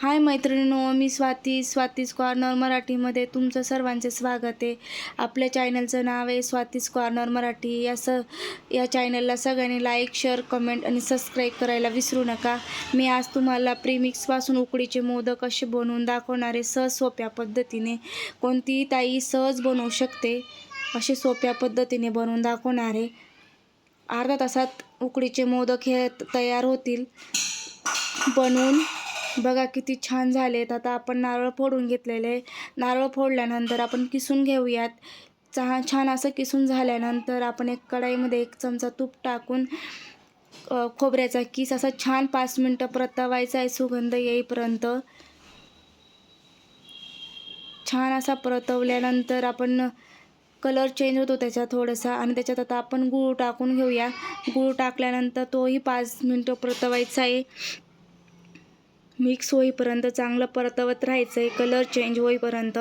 हाय मैत्रिणींनो मी स्वाती स्वातीज कॉर्नर मराठीमध्ये तुमचं सर्वांचे स्वागत आहे. आपल्या चॅनलचं नाव आहे स्वातीज कॉर्नर मराठी. या स या चॅनलला सगळ्यांनी लाईक शेअर कमेंट आणि सबस्क्राईब करायला विसरू नका. मी आज तुम्हाला प्रीमिक्सपासून उकडीचे मोदक कसे बनवून दाखवणारे सहज सोप्या पद्धतीने. कोणतीही ताई सहज बनवू शकते असे सोप्या पद्धतीने बनवून दाखवणारे अर्धा तासात उकडीचे मोदक हे तयार होतील. बनवून बघा किती छान झालेत. आता आपण नारळ फोडून घेतलेले. नारळ फोडल्यानंतर आपण किसून घेऊयात. चहा छान असं किसून झाल्यानंतर आपण एक कढाईमध्ये एक चमचा तूप टाकून खोबऱ्याचा किस असा छान पाच मिनटं परतवायचा आहे. सुगंध येईपर्यंत छान असा परतवल्यानंतर आपण कलर चेंज होतो त्याचा थोडासा आणि त्याच्यात आता आपण गूळ टाकून घेऊया. गूळ टाकल्यानंतर तोही पाच मिनटं परतवायचा आहे. मिक्स होईपर्यंत चांगलं परतवत राहायचं आहे कलर चेंज होईपर्यंत.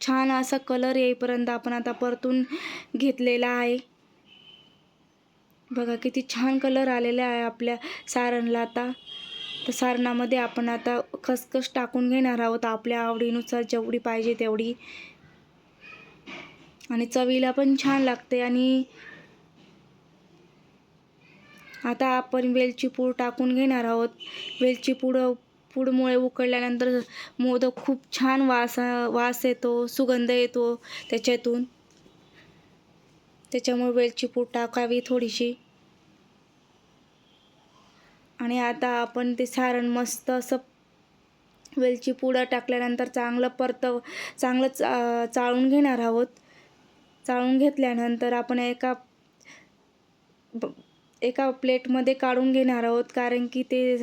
छान असा कलर येईपर्यंत आपण आता परतून घेतलेला आहे. बघा किती छान कलर आलेला आहे आपल्या सारणला आता. तर सारणामध्ये आपण आता खसखस टाकून घेणार आहोत आपल्या आवडीनुसार जेवढी पाहिजे तेवढी. आणि चवीला पण छान लागते आणि आता आपण वेलची पूड टाकून घेणार आहोत. वेलची पूड पूडमुळे उकळल्यानंतर मोदक खूप छान वास वास येतो सुगंध येतो त्याच्यातून. त्याच्यामुळे वेलची पूड टाकावी थोडीशी. आणि आता आपण ते सारण मस्त असं वेलची पूड टाकल्यानंतर चांगलं परत चांगलं चा चाळून घेणार आहोत. चाळून घेतल्यानंतर आपण एका ब- एका प्लेटमध्ये काढून घेणार आहोत. कारण की ते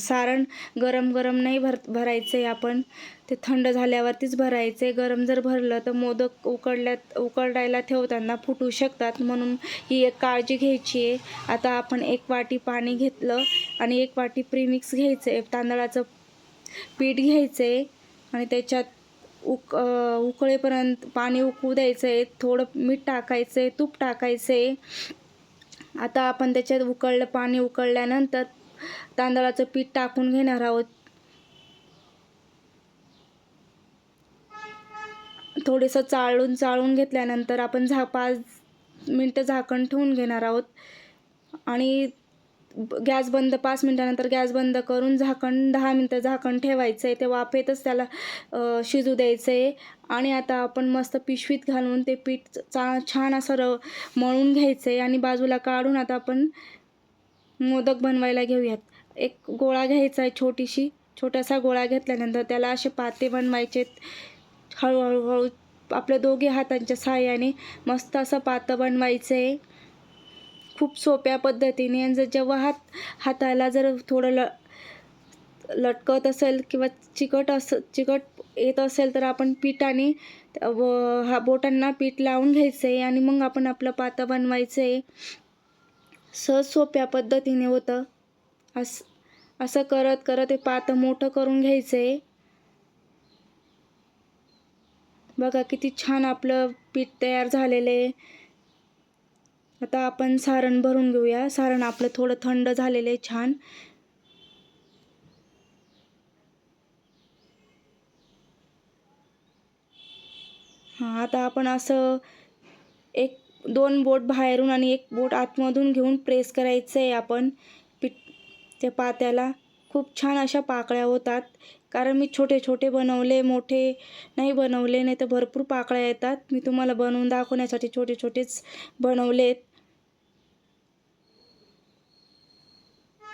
सारण गरम गरम नाही भर भरायचं आहे आपण. ते थंड झाल्यावरतीच भरायचं. आहे गरम जर भरलं तर मोदक उकडल्यात उकडायला ठेवताना फुटू शकतात. म्हणून ही एक काळजी घ्यायची आहे. आता आपण एक वाटी पाणी घेतलं आणि एक वाटी प्रीमिक्स घ्यायचं आहे तांदळाचं पीठ घ्यायचं आहे आणि त्याच्यात उक उकळेपर्यंत पाणी उकळू द्यायचं आहे थोडं मीठ टाकायचं आहे तूप टाकायचं आहे आता आपण त्याच्यात उकळलं पाणी उकळल्यानंतर तांदळाचं पीठ टाकून घेणार आहोत. थोडंसं चाळून चाळून घेतल्यानंतर आपण झा पाच मिनटं झाकण ठेवून घेणार आहोत. आणि गॅस बंद पाच मिनटानंतर गॅस बंद करून झाकण दहा मिनटं झाकण ठेवायचं आहे ते वाफेतच त्याला शिजू द्यायचं आहे आणि आता आपण मस्त पिशवीत घालून ते पीठ चा छान असं र मळून घ्यायचं आहे आणि बाजूला काढून आता आपण मोदक बनवायला घेऊयात. एक गोळा घ्यायचा आहे छोटीशी छोटासा गोळा घेतल्यानंतर त्याला असे पाते बनवायचे हळूहळूहळू आपल्या दोघे हातांच्या सहाय्याने मस्त असं पातं बनवायचं आहे खूप सोप्या पद्धतीने आणि जर जेव्हा हात हाताला जर थोडं ल लटकत असेल किंवा चिकट अस चिकट येत असेल तर आपण पिठाने व हा बोटांना पीठ लावून घ्यायचं आहे आणि मग आपण आपलं पातं बनवायचं. आहे सहज सोप्या पद्धतीने होतं. अस असं करत करत हे पातं मोठं करून घ्यायचं. आहे बघा किती छान आपलं पीठ तयार झालेलं आहे. आता आपण सारण भरून घेऊया. सारण आपलं थोडं थंड झालेलं आहे छान. हां आता आपण असं एक दोन बोट बाहेरून आणि एक बोट आतमधून घेऊन प्रेस करायचं आहे आपण पीठ त्या पात्याला. खूप छान अशा पाकळ्या होतात. कारण मी छोटे छोटे बनवले मोठे नाही बनवले नाही तर भरपूर पाकळ्या येतात. मी तुम्हाला बनवून दाखवण्यासाठी छोटे छोटेच बनवलेत.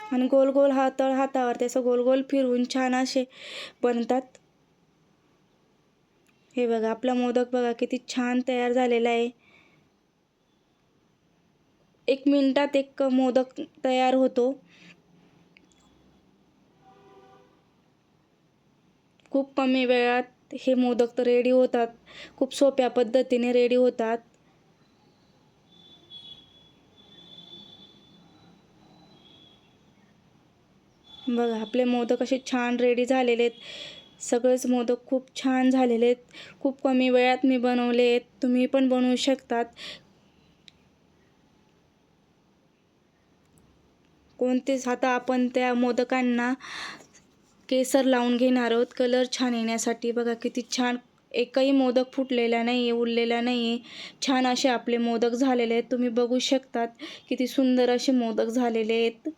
आणि गोल गोल हा तळ हातावर त्याचं गोल गोल फिरवून छान असे बनतात. हे बघा आपला मोदक बघा किती छान तयार झालेला आहे. एक मिनटात एक मोदक तयार होतो. खूप कमी वेळात हे मोदक तर रेडी होतात. खूप सोप्या पद्धतीने रेडी होतात. बघा आपले मोदक असे छान रेडी झालेले आहेत सगळेच मोदक खूप छान झालेले आहेत खूप कमी वेळात मी बनवले आहेत तुम्ही पण बनवू शकतात. कोणतेच आता आपण त्या मोदकांना केसर लावून घेणार आहोत. कलर छान येण्यासाठी. बघा किती छान एकही मोदक फुटलेला नाही आहे उरलेला नाही आहे छान असे आपले मोदक झालेले आहेत. तुम्ही बघू शकतात किती सुंदर असे मोदक झालेले आहेत.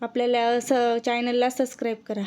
आपल्याला स चॅनलला सबस्क्राईब करा.